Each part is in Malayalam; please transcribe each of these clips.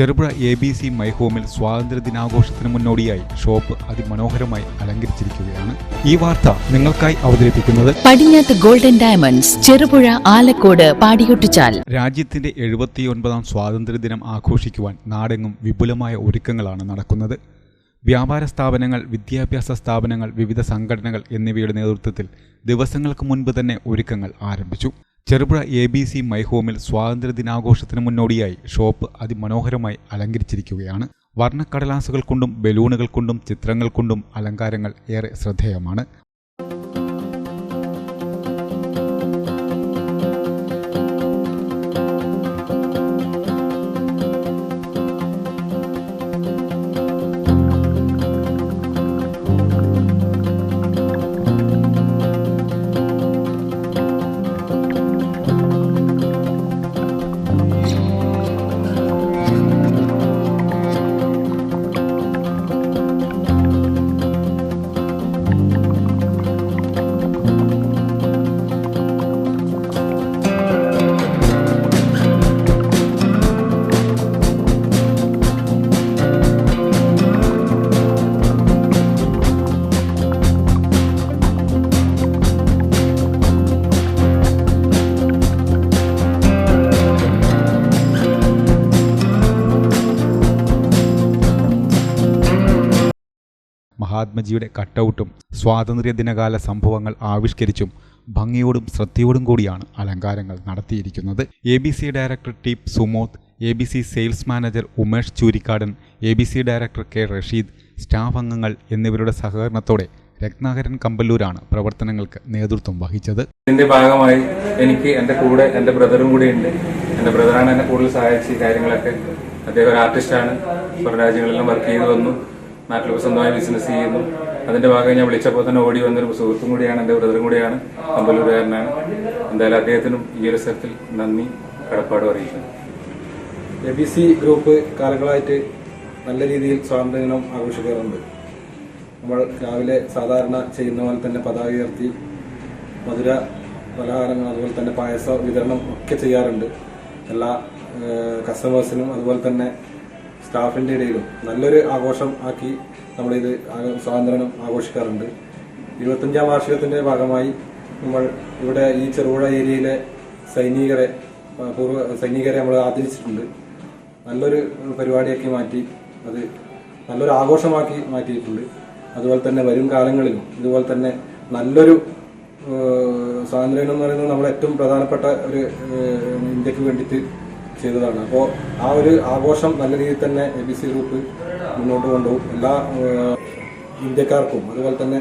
Cherupuzha A B C my ഹോമിൽ സ്വാതന്ത്ര്യ ദിനാഘോഷത്തിന് മുന്നോടിയായി ഷോപ്പ് അതിമനോഹരമായി അലങ്കരിച്ചിരിക്കുകയാണ്. ഈ വാർത്ത നിങ്ങൾക്കായി അവതരിപ്പിക്കുന്നത് പടിഞ്ഞാത്ത് ഗോൾഡൻ ഡയമണ്ട്സ് ചെറുപുഴ ആലക്കോട് പാടിയൊട്ടിച്ചാൽ. രാജ്യത്തിന്റെ എഴുപത്തിയൊൻപതാം സ്വാതന്ത്ര്യദിനം ആഘോഷിക്കുവാൻ നാടെങ്ങും വിപുലമായ ഒരുക്കങ്ങളാണ് നടക്കുന്നത്. വ്യാപാര സ്ഥാപനങ്ങൾ വിദ്യാഭ്യാസ സ്ഥാപനങ്ങൾ വിവിധ സംഘടനകൾ എന്നിവയുടെ നേതൃത്വത്തിൽ ദിവസങ്ങൾക്ക് മുൻപ് തന്നെ ഒരുക്കങ്ങൾ ആരംഭിച്ചു. Cherupuzha A B C my ഹോമിൽ സ്വാതന്ത്ര്യ ദിനാഘോഷത്തിന് മുന്നോടിയായി ഷോപ്പ് അതിമനോഹരമായി അലങ്കരിച്ചിരിക്കുകയാണ്. വർണക്കടലാസുകൾ കൊണ്ടും ബലൂണുകൾ കൊണ്ടും ചിത്രങ്ങൾ കൊണ്ടും അലങ്കാരങ്ങൾ ഏറെ ശ്രദ്ധേയമാണ്. മഹാത്മജിയുടെ കട്ടൗട്ടും സ്വാതന്ത്ര്യ ദിനകാല സംഭവങ്ങൾ ആവിഷ്കരിച്ചും ഭംഗിയോടും ശ്രദ്ധയോടും കൂടിയാണ് അലങ്കാരങ്ങൾ നടത്തിയിരിക്കുന്നത്. A B C director T Sumoth A B C sales manager Umesh Choorikkadan A B C director K Rasheed staff അംഗങ്ങൾ എന്നിവരുടെ സഹകരണത്തോടെ രത്നാകരൻ കമ്പല്ലൂരാണ് പ്രവർത്തനങ്ങൾക്ക് നേതൃത്വം വഹിച്ചത്. ഇതിന്റെ ഭാഗമായി എനിക്ക് എന്റെ കൂടെ എന്റെ ബ്രദറും കൂടെ ഉണ്ട്. എന്റെ ബ്രദറാണ് എന്നെ കൂടുതൽ സഹായിച്ച് കാര്യങ്ങളൊക്കെ. അദ്ദേഹം ഒരു ആർട്ടിസ്റ്റാണ്. പുറം രാജ്യങ്ങളിലും വർക്ക് ചെയ്തു വന്നു. നാട്ടിൽ സ്വന്തമായി ബിസിനസ് ചെയ്യുന്നു. അതിന്റെ ഭാഗമായി ഞാൻ വിളിച്ചപ്പോൾ തന്നെ ഓടി വന്നൊരു സുഹൃത്തും കൂടിയാണ് എന്റെ ബ്രദറും കൂടിയാണ് അമ്പലൂരുകാരനാണ്. എന്തായാലും അദ്ദേഹത്തിനും ഈ ഒരു സ്ഥലത്തിൽ നന്ദി കടപ്പാട് അറിയിക്കുന്നു. എ ബി സി ഗ്രൂപ്പ് കാലങ്ങളായിട്ട് നല്ല രീതിയിൽ സ്വാതന്ത്ര്യദിനം ആഘോഷിക്കാറുണ്ട്. നമ്മൾ രാവിലെ സാധാരണ ചെയ്യുന്ന പോലെ തന്നെ പതാക ഉയർത്തി മധുര പലഹാരങ്ങൾ അതുപോലെ തന്നെ പായസ വിതരണം ഒക്കെ ചെയ്യാറുണ്ട്. എല്ലാ കസ്റ്റമേഴ്സിനും അതുപോലെ തന്നെ സ്റ്റാഫിന്റെ ഇടയിലും നല്ലൊരു ആഘോഷം ആക്കി നമ്മളിത് സ്വാതന്ത്ര്യം ആഘോഷിക്കാറുണ്ട്. ഇരുപത്തഞ്ചാം വാർഷികത്തിന്റെ ഭാഗമായി നമ്മൾ ഇവിടെ ഈ ചെറുപുഴ ഏരിയയിലെ സൈനികരെ പൂർവ സൈനികരെ നമ്മൾ ആദരിച്ചിട്ടുണ്ട്. നല്ലൊരു പരിപാടിയാക്കി മാറ്റി അത് നല്ലൊരു ആഘോഷമാക്കി മാറ്റിയിട്ടുണ്ട്. അതുപോലെ തന്നെ വരും കാലങ്ങളിലും ഇതുപോലെ തന്നെ നല്ലൊരു സ്വാതന്ത്ര്യം എന്ന് പറയുന്നത് നമ്മുടെ ഏറ്റവും പ്രധാനപ്പെട്ട ഒരു ഇന്ത്യയ്ക്ക് വേണ്ടിയിട്ട് ചെയ്തതാണ്. അപ്പോൾ ആ ഒരു ആഘോഷം നല്ല രീതിയിൽ തന്നെ എ ബി സി ഗ്രൂപ്പ് മുന്നോട്ട് കൊണ്ടുപോകും. എല്ലാ ഇന്ത്യക്കാർക്കും അതുപോലെ തന്നെ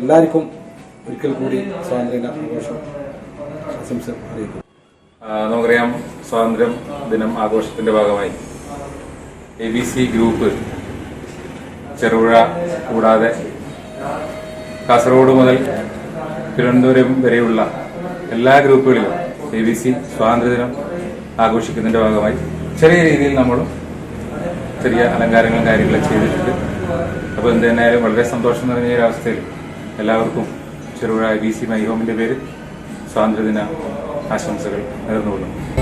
എല്ലാവർക്കും ഒരിക്കൽ കൂടി സ്വാതന്ത്ര്യ ആഘോഷം ആശംസ അറിയിക്കും നമുക്കറിയാം സ്വാതന്ത്ര്യം ദിനം ആഘോഷത്തിന്റെ ഭാഗമായി A B C group Cherupuzha കൂടാതെ കാസർഗോഡ് മുതൽ തിരുവനന്തപുരം വരെയുള്ള എല്ലാ ഗ്രൂപ്പുകളിലും എ ബി സി സ്വാതന്ത്ര്യദിനം ആഘോഷിക്കുന്നതിന്റെ ഭാഗമായി ചെറിയ രീതിയിൽ നമ്മളും ചെറിയ അലങ്കാരങ്ങളും കാര്യങ്ങളും ചെയ്തിട്ടുണ്ട്. അപ്പോൾ എന്ത് തന്നെയായാലും വളരെ സന്തോഷം നിറഞ്ഞ ഒരു അവസ്ഥയിൽ എല്ലാവർക്കും ചെറുപുഴ ബി സി മൈ ഹോമിന്റെ പേര് സ്വാതന്ത്ര്യദിന ആശംസകൾ നേർന്നുകൊള്ളുന്നു.